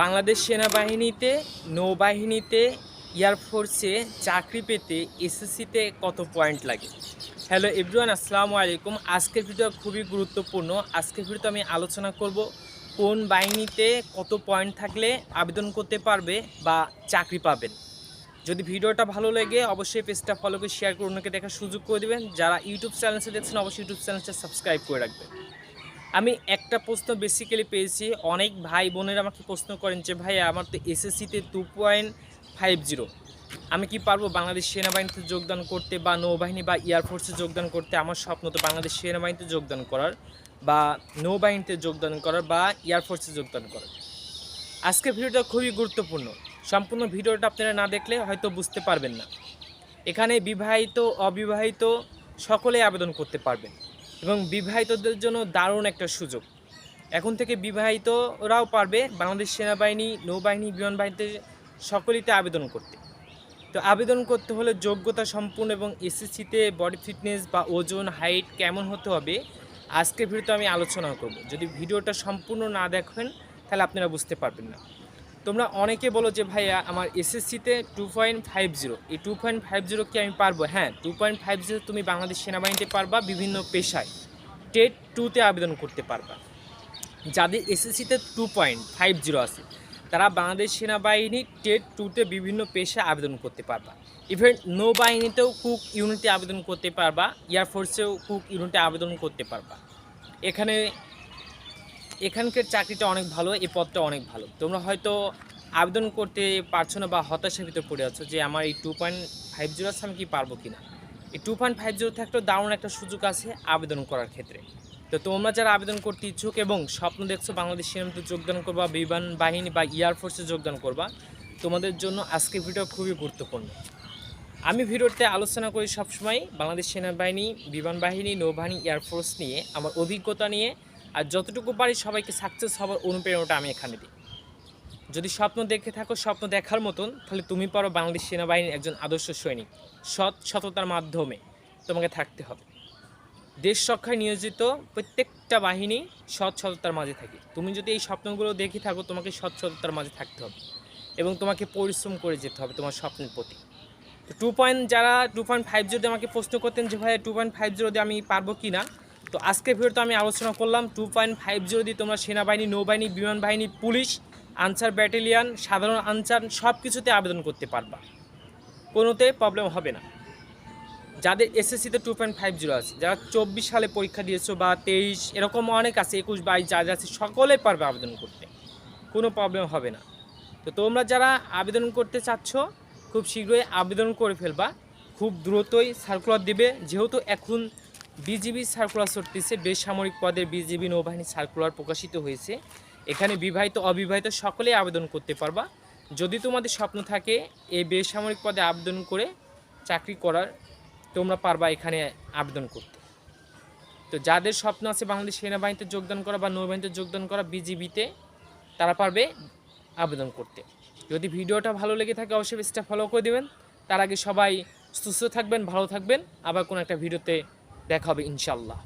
বাংলাদেশ সেনাবাহিনীতে, নৌবাহিনীতে এয়ারফোর্সে চাকরি পেতে এসএসসিতে কত পয়েন্ট লাগে? হ্যালো এভরিওয়ান আসসালামু আলাইকুম। আজকের ভিডিও খুবই গুরুত্বপূর্ণ। আজকের ভিডিওতে আমি আলোচনা করব কোন বাহিনীতে কত পয়েন্ট থাকলে আবেদন করতে পারবে বা চাকরি পাবেন। যদি ভিডিওটা ভালো লাগে, অবশ্যই পেজটা ফলো করে শেয়ার করে অন্যকে দেখার সুযোগ করে দেবেন। যারা ইউটিউব চ্যানেলসে দেখছেন, অবশ্যই ইউটিউব চ্যানেলটা সাবস্ক্রাইব করে রাখবেন। আমি একটা প্রশ্ন বেসিক্যালি পেয়েছি। অনেক ভাই বোনেরা আমাকে প্রশ্ন করেন যে, ভাই, আমার তো এসএসসিতে টু পয়েন্ট ফাইভ জিরো আমি কি পারব বাংলাদেশ সেনাবাহিনীতে যোগদান করতে বা নৌবাহিনী বা এয়ারফোর্সে যোগদান করতে? আমার স্বপ্ন তো বাংলাদেশ সেনাবাহিনীতে যোগদান করার বা নৌবাহিনীতে যোগদান করার বা এয়ারফোর্সে যোগদান করার। আজকের ভিডিওটা খুবই গুরুত্বপূর্ণ। সম্পূর্ণ ভিডিওটা আপনারা না দেখলে হয়তো বুঝতে পারবেন না। এখানে বিবাহিত, অবিবাহিত সকলেই আবেদন করতে পারবেন। এবং বিবাহিতদের জন্য দারুণ একটা সুযোগ। এখন থেকে বিবাহিতরাও পারবে বাংলাদেশ সেনাবাহিনী, নৌবাহিনী, বিমান বাহিনীতে আবেদন করতে। তো আবেদন করতে হলে যোগ্যতা সম্পূর্ণ এবং এসএসসিতে বডি ফিটনেস বা ওজন হাইট কেমন হতে হবে, আজকের ভিডিওতে আমি আলোচনা করব। যদি ভিডিওটা সম্পূর্ণ না দেখেন, তাহলে আপনারা বুঝতে পারবেন না। তোমরা অনেকে বলো যে, ভাইয়া, আমার এসএসসিতে টু পয়েন্ট ফাইভ জিরো এই টু পয়েন্ট ফাইভ জিরো কি আমি পারব? হ্যাঁ টু পয়েন্ট ফাইভ জিরো তুমি বাংলাদেশ সেনাবাহিনীতে পারবা বিভিন্ন পেশায়। টেট টুতে আবেদন করতে পারবা। যাদের এসএসসিতে টু পয়েন্ট ফাইভ জিরো আছে, তারা বাংলাদেশ সেনাবাহিনী টেট টুতে বিভিন্ন পেশায় আবেদন করতে পারবা। ইভেন নৌবাহিনীতেও কুক ইউনিটে আবেদন করতে পারবা এয়ারফোর্সেও কুক ইউনিটে আবেদন করতে পারবা। এখানে এখানকার চাকরিটা অনেক ভালো, এই পদটা অনেক ভালো। তোমরা হয়তো আবেদন করতে পারছ না বা হতাশার ভিতরে পড়ে আছো যে আমার এই টু পয়েন্ট ফাইভ জিরো আছে, আমি কি পারব কি না এই টু পয়েন্ট ফাইভ জিরো থাকলেও দারুণ একটা সুযোগ আছে আবেদন করার ক্ষেত্রে। তো তোমরা যারা আবেদন করতে ইচ্ছুক এবং স্বপ্ন দেখছ বাংলাদেশ সেনাবাহিনীতে যোগদান করবা, বিমান বাহিনী বা এয়ারফোর্সে যোগদান করবা, তোমাদের জন্য আজকের ভিডিও খুবই গুরুত্বপূর্ণ। আমি ভিডিওতে আলোচনা করি সবসময় বাংলাদেশ সেনাবাহিনী, বিমান বাহিনী, নৌবাহিনী এয়ারফোর্স নিয়ে, আমার অভিজ্ঞতা নিয়ে আর যতটুকু পারি সবাইকে সাকসেস হওয়ার অনুপ্রেরণাটা আমি এখানে দিই। যদি স্বপ্ন দেখে থাকো, স্বপ্ন দেখার মতন, তাহলে তুমি পারো বাংলাদেশ সেনাবাহিনীর একজন আদর্শ সৈনিক। সৎ সততার মাধ্যমে তোমাকে থাকতে হবে। দেশ রক্ষায় নিয়োজিত প্রত্যেকটা বাহিনী সৎ সততার মাঝে থাকে। তুমি যদি এই স্বপ্নগুলো দেখে থাকো, তোমাকে সৎ সততার মাঝে থাকতে হবে এবং তোমাকে পরিশ্রম করে যেতে হবে তোমার স্বপ্নের প্রতি। তো টু পয়েন্ট যারা টু পয়েন্ট ফাইভ জিরোতে আমাকে প্রশ্ন করতেন যে ভাই টু পয়েন্ট ফাইভ জিরোতে আমি পারব কি না তো আজকের ভিডিওতে আমি আলোচনা করলাম টু পয়েন্ট ফাইভ জিরো দিয়ে তোমরা সেনাবাহিনী, নৌবাহিনী বিমান বাহিনী পুলিশ, আনসার ব্যাটালিয়ান, সাধারণ আনসার সব কিছুতে আবেদন করতে পারবা। কোনোতে প্রবলেম হবে না। যাদের এসএসসিতে টু পয়েন্ট ফাইভ জিরো আছে, যারা চব্বিশ সালে পরীক্ষা দিয়েছ বা তেইশ, এরকম অনেক আছে, একুশ, বাইশ, যা যা আছে, সকলে পারবে আবেদন করতে। কোনো প্রবলেম হবে না। তো তোমরা যারা আবেদন করতে চাচ্ছ, খুব শীঘ্রই আবেদন করে ফেলবা। খুব দ্রুতই সার্কুলার দিবে। যেহেতু এখন বিজিবি সার্কুলার চলতেছে বেসামরিক পদের বিজিবি নৌবাহিনী সার্কুলার প্রকাশিত হয়েছে। এখানে বিবাহিত, অবিবাহিত সকলেই আবেদন করতে পারবা। যদি তোমাদের স্বপ্ন থাকে এই বেসামরিক পদে আবেদন করে চাকরি করার, তোমরা পারবা এখানে আবেদন করতে। তো যাদের স্বপ্ন আছে বাংলাদেশ সেনাবাহিনীতে যোগদান করা বা নৌবাহিনীতে যোগদান করা বিজিবিতে, তারা পারবে আবেদন করতে। যদি ভিডিওটা ভালো লেগে থাকে, অবশ্যই পেজটা ফলো করে দেবেন। তার আগে সবাই সুস্থ থাকবেন, ভালো থাকবেন। আবার কোনো একটা ভিডিওতে দেখা হবে ইনশাল্লাহ